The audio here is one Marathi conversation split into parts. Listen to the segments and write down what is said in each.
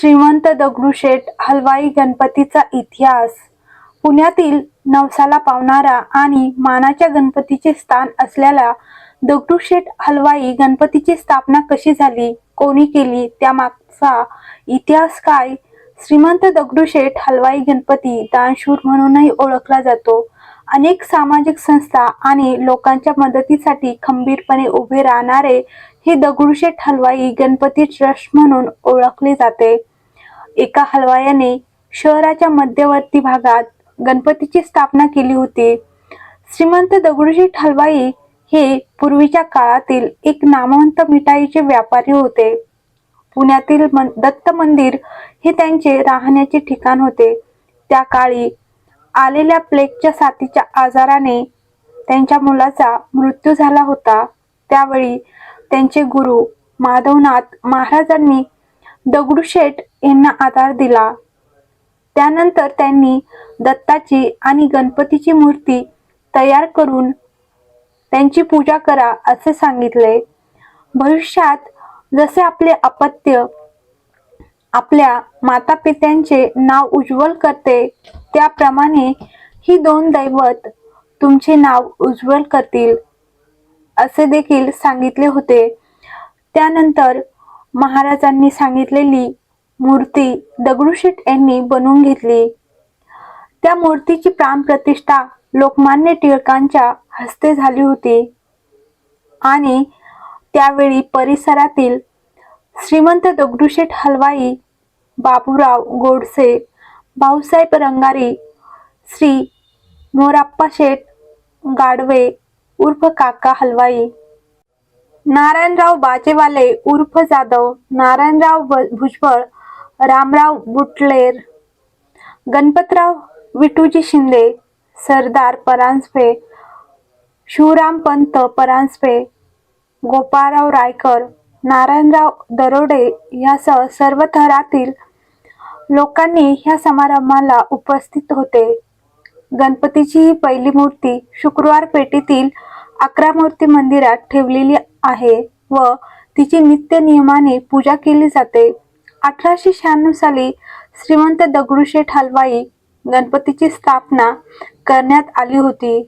श्रीमंत दगडूशेठ हलवाई गणपतीचा इतिहास. पुण्यातील नवसाला पावणारा आणि मानाच्या गणपतीचे स्थान असलेल्या दगडूशेठ हलवाई गणपतीची स्थापना कशी झाली कोणी केली त्यामागचा इतिहास काय? श्रीमंत दगडूशेठ हलवाई गणपती दानशूर म्हणूनही ओळखला जातो. अनेक सामाजिक संस्था आणि लोकांच्या मदतीसाठी खंबीरपणे उभे राहणारे हे दगडूशेठ हलवाई गणपती ट्रस्ट म्हणून ओळखले जाते. एका हलवायाने शहराच्या मध्यवर्ती भागात गणपतीची स्थापना केली होती. श्रीमंत दगडूशेठ हलवाई हे पूर्वीच्या काळातील एक नामवंत मिठाईचे व्यापारी होते. पुण्यातील दत्त मंदिर हे त्यांचे राहण्याचे ठिकाण होते. त्या काळी आलेल्या प्लेगच्या साथीच्या आजाराने त्यांच्या मुलाचा मृत्यू झाला होता. त्यावेळी त्यांचे गुरु माधवनाथ महाराजांनी दगडूशेठ यांना आधार दिला. त्यानंतर त्यांनी दत्ताची आणि गणपतीची मूर्ती तयार करून त्यांची पूजा करा असे सांगितले. भविष्यात जसे आपले अपत्य आपल्या माता पित्यांचे नाव उज्ज्वल करते त्याप्रमाणे ही दोन दैवत तुमचे नाव उज्ज्वल करतील असे देखील सांगितले होते. त्यानंतर महाराजांनी सांगितलेली मूर्ती दगडूशेठ यांनी बनवून घेतली. त्या मूर्तीची प्राणप्रतिष्ठा लोकमान्य टिळकांच्या हस्ते झाली होती. आणि त्यावेळी परिसरातील श्रीमंत दगडूशेठ हलवाई बाबूराव गोडसे भाऊसाहेब रंगारी श्री मोराप्पा शेठ गाडवे उर्फ काका हलवाई नारायणराव बाजेवाले उर्फ जाधव नारायणराव ब- भुजबळ रामराव बुटलेर गणपतराव विटूजी शिंदे सरदार परांजपे शिवराम पंत परांजपे गोपाळराव रायकर नारायणराव दरोडे यासह सर्व थरातील लोकांनी ह्या समारंभाला उपस्थित होते. गणपतीची ही पहिली मूर्ती शुक्रवार पेठेतील अकरा मूर्ती मंदिरात ठेवलेली आहे व तिची नित्य नियमाने पूजा केली जाते. अठराशे शहाण्णव साली श्रीमंत दगडूशेठ हलवाई गणपतीची स्थापना करण्यात आली होती.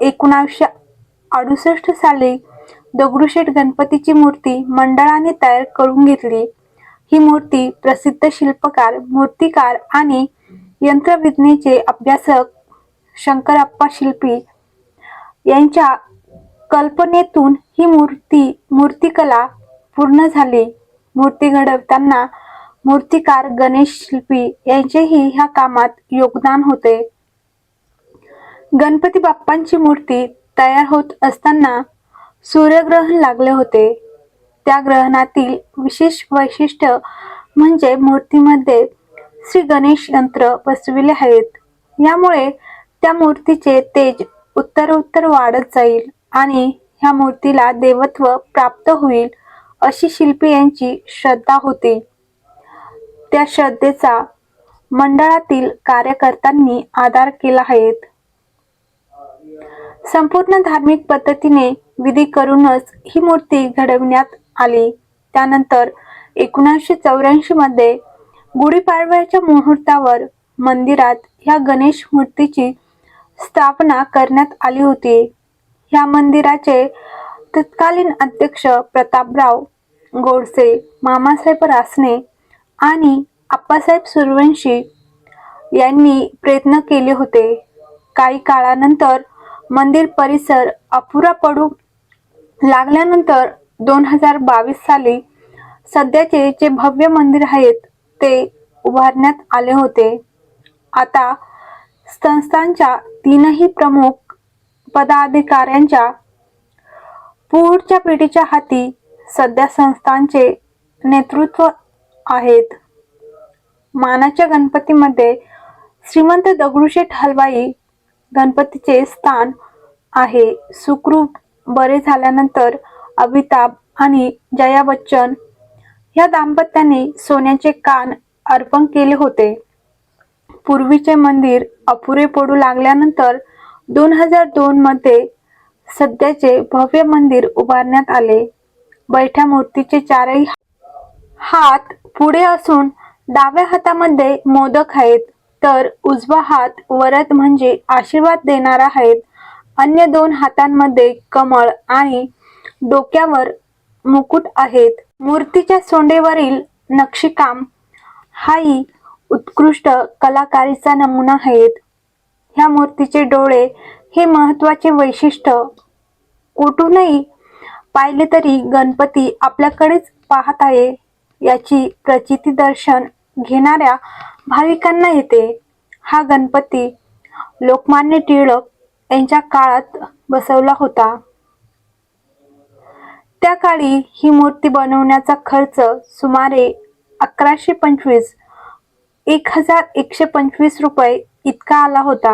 एकोणावीसशे अडुसष्ट साली दगडूशेठ गणपतीची मूर्ती मंडळाने तयार करून घेतली. ही मूर्ती प्रसिद्ध शिल्पकार मूर्तिकार आणि यंत्रविज्ञेचे अभ्यासक शंकरप्पा शिल्पी यांच्या कल्पनेतून ही मूर्ती मूर्तिकला पूर्ण झाली. मूर्ती घडवताना मूर्तिकार गणेश शिल्पी यांचेही ह्या कामात योगदान होते. गणपती बाप्पांची मूर्ती तयार होत असताना सूर्यग्रहण लागले होते. त्या ग्रहणातील विशेष वैशिष्ट्य म्हणजे मूर्तीमध्ये श्री गणेश यंत्र बसविले आहेत. यामुळे त्या मूर्तीचे तेज उत्तरोत्तर वाढत जाईल. आणि ह्या मूर्तीला देवत्व प्राप्त होईल अशी शिल्पी यांची श्रद्धा होती. त्या श्रद्धेचा मंडळातील कार्यकर्त्यांनी आधार केला आहेत संपूर्ण धार्मिक पद्धतीने विधी करूनच ही मूर्ती घडविण्यात आली. त्यानंतर एकोणीसशे चौऱ्याऐंशी मध्ये गुढीपाडव्याच्या मुहूर्तावर मंदिरात ह्या गणेश मूर्तीची स्थापना करण्यात आली होती. ह्या मंदिराचे तत्कालीन अध्यक्ष प्रतापराव गोडसे मामासाहेब रासने आणि आप्पासाहेब सुरवंशी यांनी प्रयत्न केले होते. काही काळानंतर मंदिर परिसर अपुरा पडू लागल्यानंतर दोन हजार बावीस साली सध्याचे जे भव्य मंदिर आहेत ते उभारण्यात आले होते. आता संस्थांच्या तीनही प्रमुख पदाधिकाऱ्यांच्या पुढच्या पिढीच्या हाती सध्या संस्थांचे नेतृत्व आहेत. मानाच्या गणपतीमध्ये श्रीमंत दगडूशेठ हलवाई गणपतीचे स्थान आहे. सुखरूप बरे झाल्यानंतर अमिताभ आणि जया बच्चन या दाम्पत्याने सोन्याचे कान अर्पण केले होते. पूर्वीचे मंदिर अपुरे पडू लागल्यानंतर दोन हजार दोन मध्ये सध्याचे भव्य मंदिर उभारण्यात आले. बैठ्या मूर्तीचे चारही हात पुढे असून डाव्या हातामध्ये मोदक आहेत. तर उजवा हात वरद म्हणजे आशीर्वाद देणारा आहेत. अन्य दोन हातांमध्ये कमळ आणि डोक्यावर मुकुट आहेत. मूर्तीच्या सोंडेवरील नक्षीकाम हाही उत्कृष्ट कलाकारीचा नमुना आहेत. ह्या मूर्तीचे डोळे हे महत्त्वाचे वैशिष्ट्य. कुठूनही पाहिले तरी गणपती आपल्याकडेच पाहत आहे. याची प्रचिती दर्शन घेणाऱ्या भाविकांना येते. हा गणपती लोकमान्य टिळक यांच्या काळात बसवला होता. त्या काळी ही मूर्ती बनवण्याचा खर्च सुमारे अकराशे पंचवीस एक हजार एकशे पंचवीस रुपये इतका आला होता.